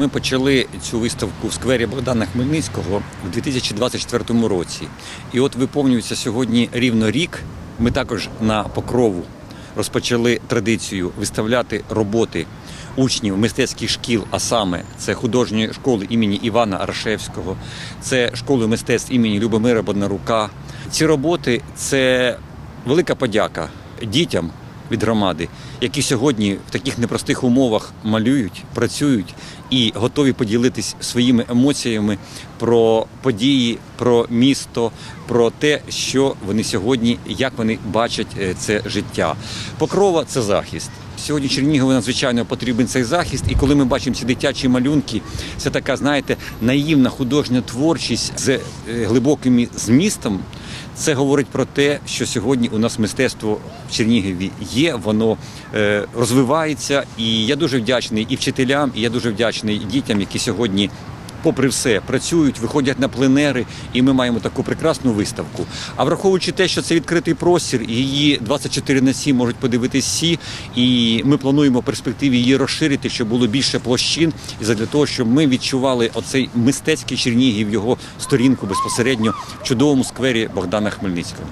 Ми почали цю виставку в сквері Богдана Хмельницького в 2024 році. І от виповнюється сьогодні рівно рік. Ми також на покрову розпочали традицію виставляти роботи учнів мистецьких шкіл, а саме це художньої школи імені Івана Аршевського, це школи мистецтв імені Любомира Боднарука. Ці роботи це велика подяка дітям від громади, які сьогодні в таких непростих умовах малюють, працюють і готові поділитись своїми емоціями про події, про місто, про те, що вони сьогодні, як вони бачать е, це життя. Покрова це захист. Сьогодні Чернігову надзвичайно потрібен цей захист, і коли ми бачимо ці дитячі малюнки, це така, знаєте, наївна художня творчість з е, глибоким змістом. Це говорить про те, що сьогодні у нас мистецтво в Чернігові є, воно е, розвивається. І я дуже вдячний і вчителям, і я дуже вдячний дітям, які сьогодні. Попри все, працюють, виходять на пленери, і ми маємо таку прекрасну виставку. А враховуючи те, що це відкритий простір, її 24 на 7 можуть подивитись всі, і ми плануємо в перспективі її розширити, щоб було більше площин, і задля того, щоб ми відчували оцей мистецький Чернігів, його сторінку безпосередньо в чудовому сквері Богдана Хмельницького.